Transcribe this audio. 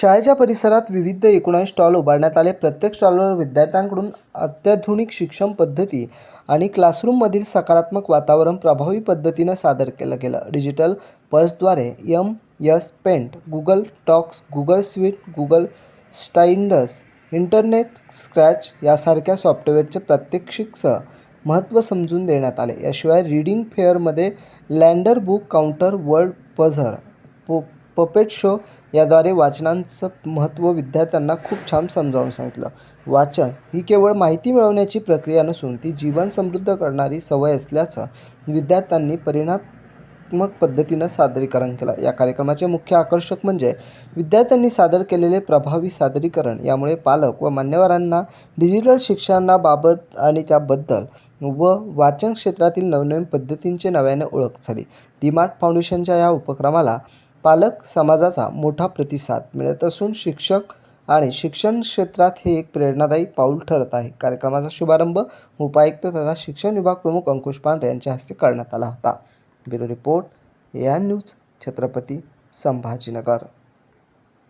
शाळेच्या परिसरात विविध एकोणावीस स्टॉल उभारण्यात आले. प्रत्येक स्टॉलवर विद्यार्थ्यांकडून अत्याधुनिक शिक्षण पद्धती आणि क्लासरूममधील सकारात्मक वातावरण प्रभावी पद्धतीनं सादर केलं गेलं. Digital पर्सद्वारे M S paint Google talks Google suite Google स्टाइंडस internet scratch यासारख्या सॉफ्टवेअरचे प्रात्यक्षिकसह महत्त्व समजून देण्यात आले. याशिवाय रीडिंग फेअरमध्ये lander book counter world puzzle पो पपेट शो याद्वारे वाचनांचं महत्त्व विद्यार्थ्यांना खूप छान समजावून सांगितलं. वाचन ही केवळ माहिती मिळवण्याची प्रक्रिया नसून ती जीवन समृद्ध करणारी सवय असल्याचं विद्यार्थ्यांनी परिणात्मक पद्धतीनं सादरीकरण केलं. या कार्यक्रमाचे मुख्य आकर्षक म्हणजे विद्यार्थ्यांनी सादर केलेले प्रभावी सादरीकरण यामुळे पालक व मान्यवरांना डिजिटल शिक्षणाबाबत आणि त्याबद्दल व वाचन क्षेत्रातील नवनवीन पद्धतींचे नव्याने ओळख झाली. डीमार्ट फाउंडेशनच्या या उपक्रमाला पालक समाजाचा मोठा प्रतिसाद मिळत असून शिक्षक आणि शिक्षण क्षेत्रात हे एक प्रेरणादायी पाऊल ठरत आहे. कार्यक्रमाचा शुभारंभ उपायुक्त तथा शिक्षण विभाग प्रमुख अंकुश पांडे यांच्या हस्ते करण्यात आला होता. ब्युरो रिपोर्ट या न्यूज छत्रपती संभाजीनगर.